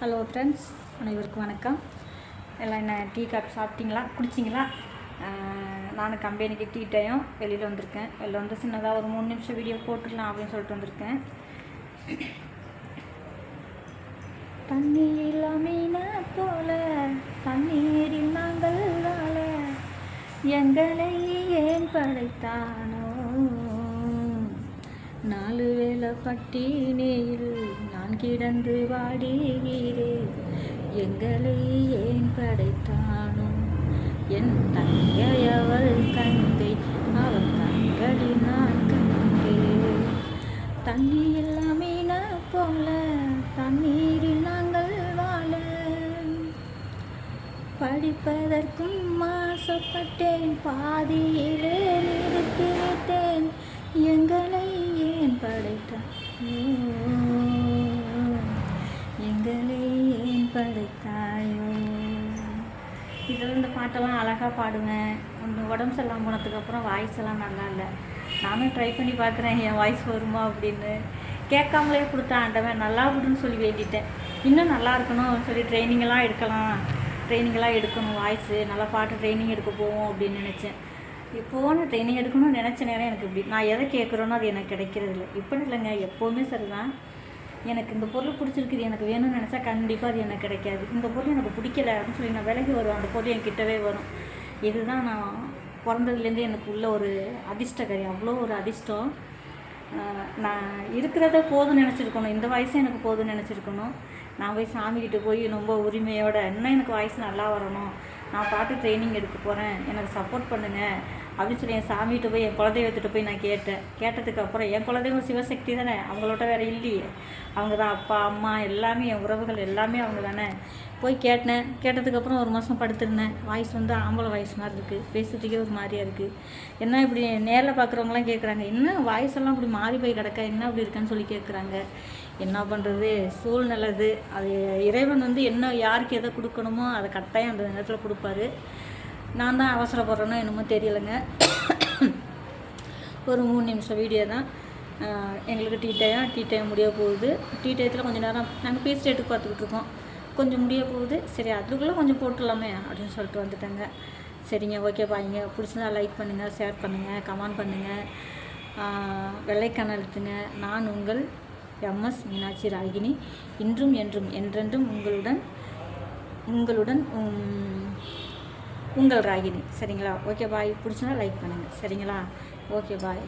Hello friends அனைவருக்கும் வணக்கம். எல்லாம் என்ன டீ காப் சாப்பிட்டீங்களா? குடிச்சிங்களா? நானும் கம்பெனிக்கு டீ டைம் வெளியில் வந்திருக்கேன். வெளில வந்து சின்னதாக ஒரு மூணு நிமிஷம் வீடியோ போட்டுக்கலாம் அப்படின்னு சொல்லிட்டு வந்திருக்கேன். தண்ணி இல்லாமீன போல தண்ணீரில் நாங்கள் வாழ எங்களை ஏன் படைத்தானோ? நாலு வேலை பட்டினியில் கிடந்து வாடுகிறே எங்களை ஏன் படைத்தானோ? என் தங்கையவள் கங்கை அவள் கண்களில் நான் கண்டேன். தண்ணி எல்லாமே போல தண்ணீரில் நாங்கள் வாழ. படிப்பதற்கும் ஆசைப்பட்டேன் பாதியிலே நிறுத்திவிட்டேன் எங்களை ஏன் படைத்தாய் எங்களை ஏன் படைத்தாயோ? இதில் இந்த பாட்டெல்லாம் அழகாக பாடுவேன் உடம்பு சரியில்லாம போனதுக்கப்புறம் வாய்ஸ் எல்லாம் நல்லா இல்லை. நானும் ட்ரை பண்ணி பார்க்குறேன் என் வாய்ஸ் வருமா அப்படின்னு. கேட்காமலே கொடுத்த ஆண்டவன் நல்லா விடுன்னு சொல்லி வேண்டிட்டேன். இன்னும் நல்லா இருக்கணும் சொல்லி ட்ரைனிங்கெல்லாம் எடுக்கலாம். ட்ரைனிங்கெல்லாம் எடுக்கணும் வாய்ஸு. நல்லா பாட்டு ட்ரைனிங் எடுக்க போவோம் அப்படின்னு நினச்சேன். இப்போது ட்ரைனிங் எடுக்கணும்னு நினச்ச நேரம் எனக்கு இப்படி. நான் எதை கேட்குறேனோ அது எனக்கு கிடைக்கிறது இல்லை இப்படி இல்லைங்க எப்போவுமே சரிதான். எனக்கு இந்த பொருள் பிடிச்சிருக்குது எனக்கு வேணும்னு நினச்சா கண்டிப்பாக அது எனக்கு கிடைக்காது. இந்த பொருள் எனக்கு பிடிக்கல அப்படின்னு சொல்லி நான் விலகி வருவேன். அந்த பொருள் என் கிட்டவே வரும். இதுதான் நான் பிறந்ததுலேருந்தே எனக்கு உள்ள ஒரு அதிர்ஷ்டகரி அவ்வளோ ஒரு அதிர்ஷ்டம். நான் இருக்கிறத போதும் நினச்சிருக்கணும். இந்த வயசு எனக்கு போதும்னு நினச்சிருக்கணும். நான் போய் சாமிக்கிட்ட போய் ரொம்ப உரிமையோட இன்னும் எனக்கு வாய்ஸ் நல்லா வரணும். நான் பாட்டு ட்ரைனிங் எடுக்க போகிறேன் எனக்கு சப்போர்ட் பண்ணுங்கள் அப்படின்னு சொல்லி என் சாமிகிட்ட போய் என் குலதெய்வத்திட்ட போய் நான் கேட்டேன். கேட்டதுக்கு அப்புறம் என் குலதெய்வம் சிவசக்தி தானே? அவங்களோட வேறு இல்லையே. அவங்க தான் அப்பா அம்மா எல்லாமே என் உறவுகள் எல்லாமே அவங்க தானே? போய் கேட்டேன். கேட்டதுக்கப்புறம் ஒரு மாதம் படுத்திருந்தேன். வாய்ஸ் வந்து ஆம்பளை வாய்ஸ் மாதிரி இருக்குது பேசுறதுக்கே ஒரு மாதிரியா இருக்குது என்ன இப்படி நேரில் பார்க்குறவங்களாம் கேட்குறாங்க என்ன வாய்ஸ் எல்லாம் இப்படி மாறி போய் கிடக்க? என்ன இப்படி இருக்கான்னு சொல்லி கேட்குறாங்க என்ன பண்ணுறது சூழ்நிலை அது இறைவன் வந்து என்ன யாருக்கு எதை கொடுக்கணுமோ அதை கட்டாயம் அந்த நேரத்தில் கொடுப்பாரு. நான் தான் அவசரப்படுறேனோ என்னமோ தெரியலைங்க. ஒரு மூணு நிமிஷம் வீடியோ தான். எங்களுக்கு டீ டைம் டீ டைம் முடிய போகுது. டீ டயத்தில் கொஞ்சம் நேரம் நாங்கள் பேசிட்டு ரேட்டுக்கு பார்த்துக்கிட்டு இருக்கோம். கொஞ்சம் முடிய போகுது. சரி அதுக்குள்ளே கொஞ்சம் போட்டுடலாமே அப்படின்னு சொல்லிட்டு வந்துட்டேங்க. சரிங்க ஓகே பாய்ங்க பிடிச்சிருந்தா லைக் பண்ணுங்கள் ஷேர் பண்ணுங்கள் கமெண்ட் பண்ணுங்கள் வெள்ளைக்கான அழுத்துங்க. நான் உங்கள் எம்எஸ் மீனாட்சி ராகினி. இன்றும் என்றும் என்றென்றும் உங்களுடன் உங்களுடன் உங்கள் ராகினி. சரிங்களா? ஓகே பாய் பிடிச்சிருந்தா லைக் பண்ணுங்கள் சரிங்களா? Okay bye